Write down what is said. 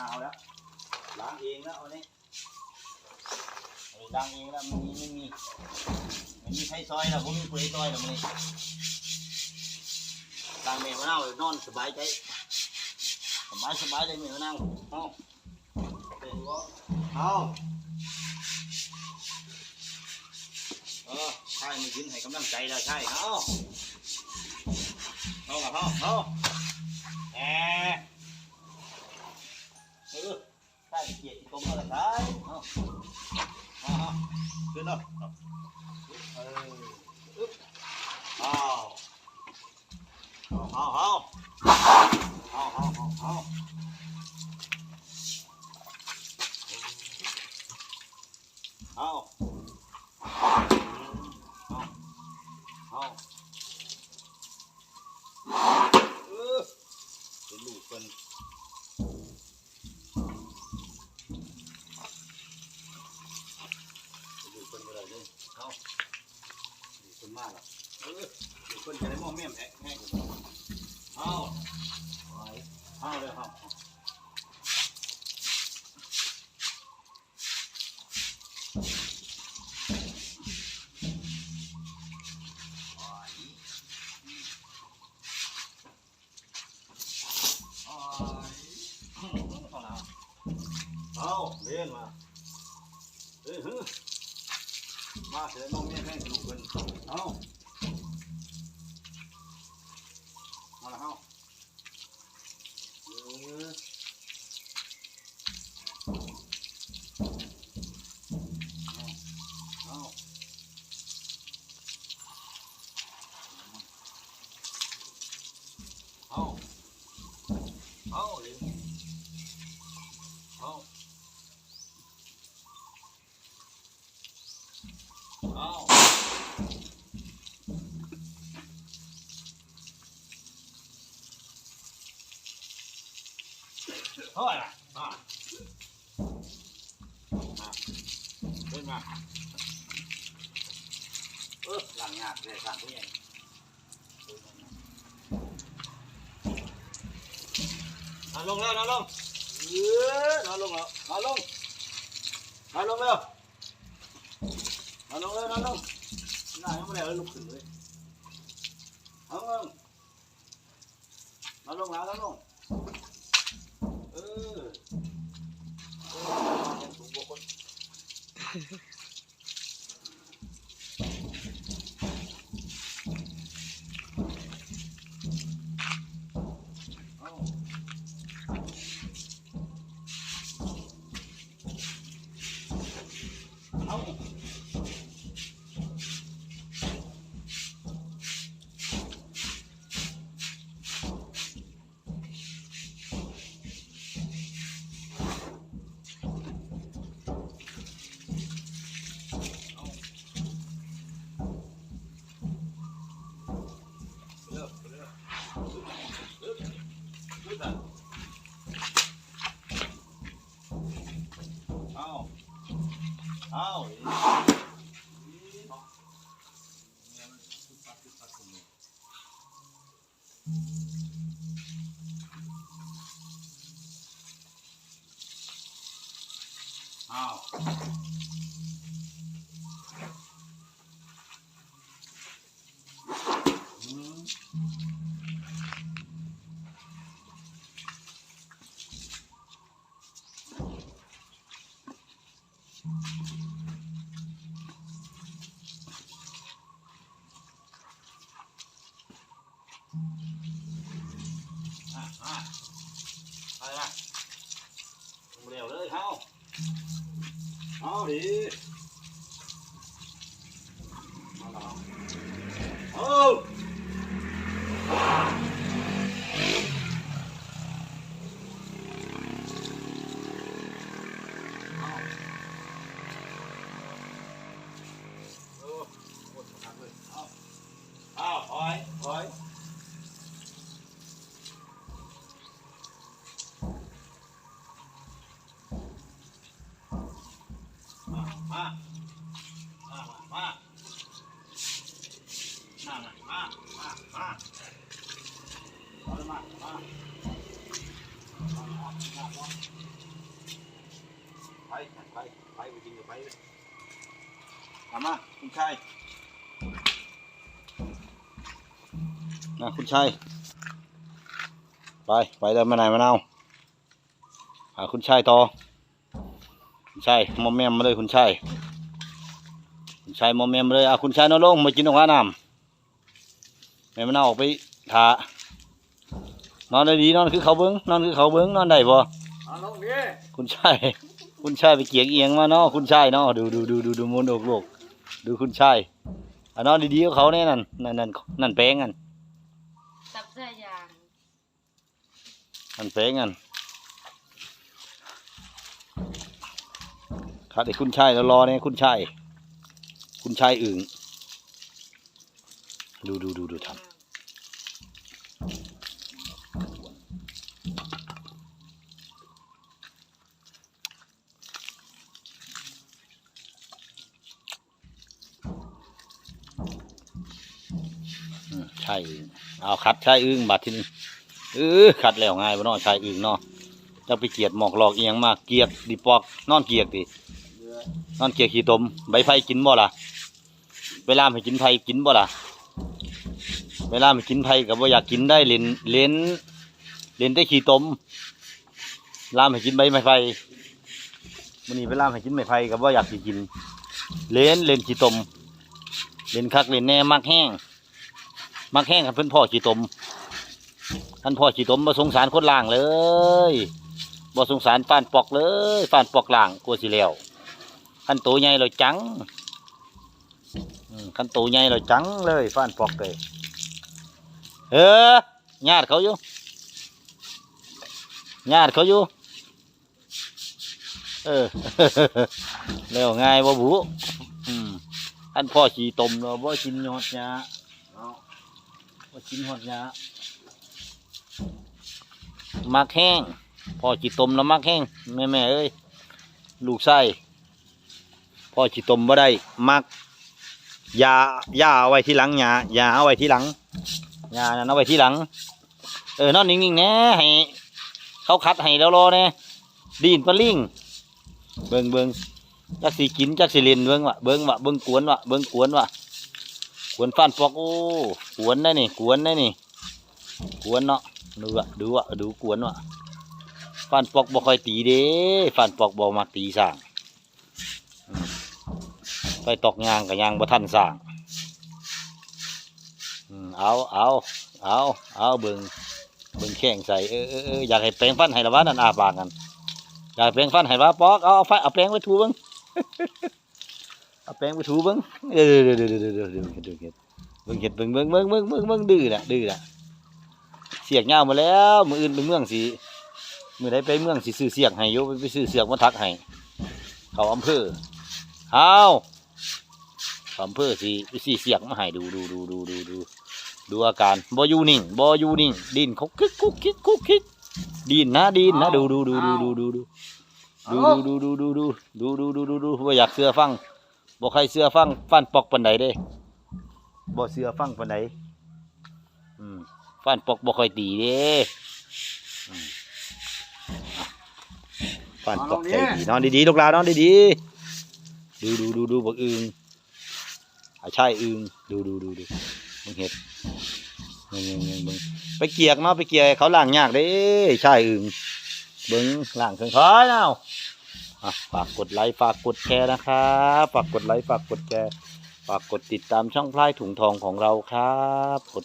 นาวแล้วล้างเองแล้ววันนี้เออล้างเองแล้วมันมีไม่มีไม่มีใครซอยแล้วผมมีเปลือยซอยแล้วมันนี่ล้างเมมะนาวเลยนอนสบายใจสบายสบายเลยเมมะนาวเอาเด็กก็เอาเออใช่มายืนให้กำลังใจแล้วใช่เอาเอาละเอาเอา ขึ้นเนาะเอออึ๊บเอาเอาเอาเอาเอาเอาเอาเอาเอาเอาเออเป็นลูกเป็น อยู่คนก็ได้เลยเอาอยู่คนมากอะเอออยู่คนจะได้มอง แม่มแห้งแห้งเอาเอาเอาเลยครับเอาเล่นมาเฮ้ยฮึ มาเถอะน้องเมียแม่งสนุกกันเอาเอาละเอาเออเอาเอาเอา เอาเลยเอาเอาเท่าไหร่ล่ะอ่าอ่าเดินมาเออหลังงานเลยสั่งผู้ใหญ่ นอนลงแล้วนอนลงเออนอนลงแล้วนอนลงนอนลงแล้วนอนลงแล้วนอนลงหน้ายังไม่ได้เลยลุกขึ้นเลยเอาลงนอนลงแล้วนอนลงเออเออยังสูงกว่าคน Wow. เท้าเอาดีเอา ไปไปไปไปกินกับไปเลยเอามาคุณชายนะคุณชายไปไปเลยมาไหนมาเอาหาคุณชายต่อคุณชายมอมแมมมาเลยคุณชายคุณชายมอมแมมมาเลยอะคุณชายนอนลงมากินของข้าน้ำแม่มันเอาออกไปทานอนได้ดีนอนคือเขาเบิ้งนอนคือเขาเบิ้งนอนได้บ่คุณชาย คุณชายไปเกียกเอียงมาเนาะคุณชายเนาะดูดูดูดูดูมนต์อกโลก ดูคุณชายอะเนอนดีๆกับเขาเนี่ยนั่นนั่นนั่นนั่นแป้งกันตับใส่ยางนั่นแป้งกันครับไอ้คุณชายเรารอเนี่ยคุณชายคุณชายอึ่งดูดูดูดูทำ ช่เอาคัดใชายอึ่งบัดที่นี่เออคัดแล้วง่ายบ่เนาะชายอึ่งเนาะจะไปเกียดหมอกหลอกเอียงมากเกียกดิปอกนอนเกียกดินอนเกียกขี้ตมใบไผ่กินบ่ล่ะเวลาไปกินไผ่กินบ่ล่ะเวลาไปกินไผ่ก็บ่อยากกินได้เลนเลนเลนได้ขี้ตมลามให้กินใบไม้ไผ่มื้อนี้เวลาให้กินไม้ไผ่ก็บ่อยากกินเลนเลนขี้ตมเลนคักเลนแน่มักแห้ง มักแห้งครับเพิ่นพ่อขี้ตมท่านพ่อขี้ตมบ่สงสารคนล่างเลยบ่สงสารฟานปอกเลยฟานปอกล่างกลัวสิแล้วคันโตใหญ่เลยจังอืมคันโตใหญ่เลยจังเลยฟานปอกเลยเออญาติเขาอยู่ญาติเขาอยู่เออแล้วง่ายบ่บุอืมอันพ่อขี่ตมเราบ่กินยอดหญ้า เอากินหอดหญ้ามักแห้งพ่อขี่ตมแล้วมักแห้งแม่แม่เอ้ยลูกไส้พ่อขี่ตมบ่ได้มักยายาเอาไว้ที่หลังยายาเอาไว้ที่หลังยานั่นเอาไว้ที่หลัง เออนอนนิ่งๆแน่ให้เขาคัดให้แล้วรอแน่ดีนปลาลิงเบิงเบิงจักสีกินจักสีเล่นเบิงวะเบิงวะเบิงกวนวะเบิงกวนวะ วนฟันปอกโอ้กวนได้นี่กวนได้นี่กวนเนาะดูวะดูวะดูกวนวะฟันปอกบ่ค่อยตีเด้ฟันปอกบ่มักตีสร้างไปตอกยางกับยางบ่ทันสร้างเอาเอาเอาเอาเบิ่งเบิ่งแข้งใส่เออเออเอออยากให้แปลงฟันให้ละวะนั่นอาปากกันอยากแปลงฟันให้ละวะปอกเอาเอาไฟเอาแปลงไปถูเบิ่ง เอาแปลงไปถูเบิ่งเออเดี๋ยวเดี๋ยวเดี๋ยวเดี๋ยวเดี๋ยวเดี๋ยวเดี๋ยวเบิ่งเห็ดเบิ่งเบิ่งเบิ่งเบิ่งเบิ่งเบิ่งดื้อน่ะดื้อน่ะเสียกยาวมาแล้ว มืออื่นไปเมืองสิมือใดไปเมืองสิซื้อเสียกให้โยไปซื้อเสียกมาทักให้เขาอำเภอเอาอำเภอสีสีเสียงมาให้ดูดูดูดูดูดูดูอาการบอยูนิ่งบอยูนิ่งดินเขาคิกคุกคิกคุกคิกดินนะดินนะดูดูดูดูดูดูดูดูดูดูดูดูดูดูดูดูดูว่าอยากเสือฟัง บ่ใครเสือฟังฟันปอกปันใดเด้บ่เสือฟังปันใดอืมฟันปอกบ่ค่อยตีเด้อืมอะฟันปอกใจดีนอนดีๆลูกหลานนอนดีๆดูดูดูดูบักอึงอาใช่อึงดูดูดูดูมึงเห็ดมึงมึงมึงมึงไปเกียกเนาะไปเกียกให้เขาล้างยากเด้ใช่อึงเบิ้งล้างเครื่องคอยเนาะอะ ฝากกดไลค์ฝากกดแชร์นะครับฝากกดไลค์ฝากกดแชร์ฝากกดติดตามช่องพลายถุงทองของเราครับกด